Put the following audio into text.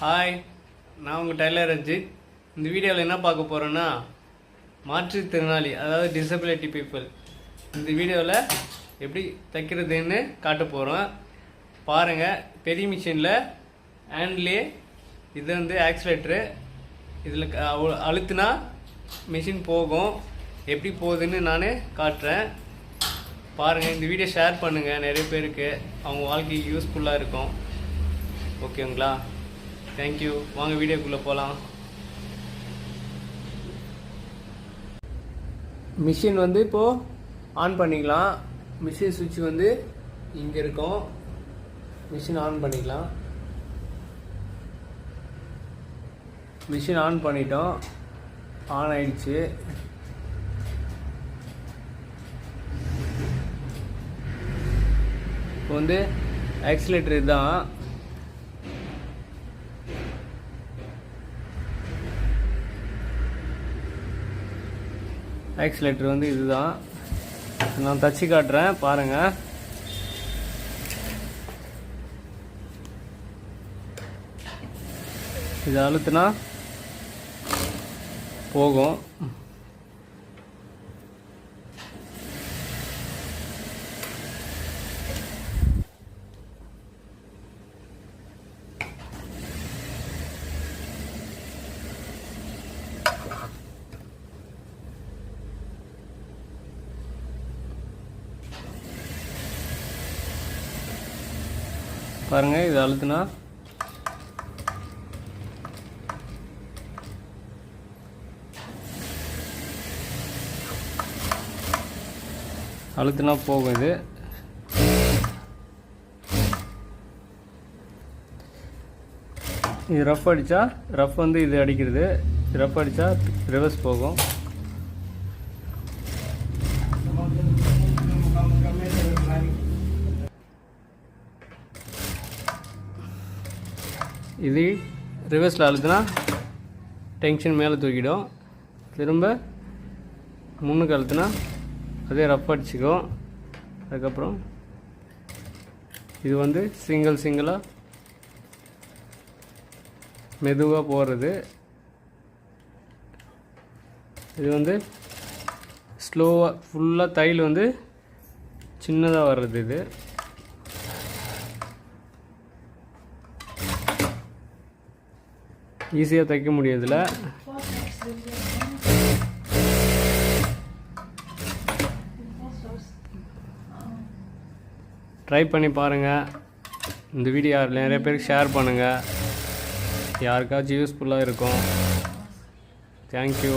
Hi நான் உங்கள் tailor Ranjith இந்த வீடியோவில் என்ன பார்க்க போகிறேன்னா மாற்றுத்திறனாளி அதாவது டிசபிலிட்டி பீப்புள் இந்த வீடியோவில் எப்படி தைக்கிறதுன்னு காட்ட போகிறோம் பாருங்கள் பெரிய மிஷினில் ஹேண்ட்லே இது வந்து ஆக்சிலேட்ரு இதில் அழுத்துனா மிஷின் போகும். எப்படி போகுதுன்னு நான் காட்டுறேன். பாருங்கள் இந்த வீடியோ ஷேர் பண்ணுங்கள் நிறைய பேருக்கு. அவங்க வாழ்க்கைக்கு யூஸ்ஃபுல்லாக இருக்கும். ஓகேங்களா தேங்க்யூ வாங்க வீடியோக்குள்ளே போகலாம் மிஷின் வந்து இப்போது ஆன் பண்ணிக்கலாம். மிஷின் சுவிட்ச் வந்து இங்கே இருக்கும். மிஷின் ஆன் பண்ணிக்கலாம். மிஷின் ஆன் பண்ணிட்டோம். ஆன் ஆயிடுச்சு. இப்போ வந்து ஆக்சிலேட்டர் இதுதான் ஆக்சிலேட்டர் வந்து இதுதான். நான் தச்சு காட்டுறேன் பாருங்கள் இது அழுத்துனா போகும். பாருங்க இது அழுத்துனா. அழுத்துனா போகும் இது. இது ரஃப் அடித்தா ரஃப் வந்து இது அடிக்கிறது. ரஃப் அடித்தா ரிவர்ஸ் போகும். இது ரிவர்ஸில் அழுத்தினா டென்ஷன் மேலே தூக்கிடும். திரும்ப முன்னுக்கு அழுத்துனா அதே ரஃப் அடிச்சுக்கும் அதுக்கப்புறம் இது வந்து சிங்கிள் சிங்கிளாக மெதுவாக போகிறது இது வந்து ஸ்லோவாக ஃபுல்லாக தையல் வந்து சின்னதாக வர்றது இது. ஈஸியாக தைக்க முடியதில்ல ட்ரை பண்ணி பாருங்கள் இந்த வீடியோ யார் நிறைய பேருக்கு ஷேர் பண்ணுங்கள் யாருக்காச்சும் யூஸ்ஃபுல்லாக இருக்கும். தேங்க்யூ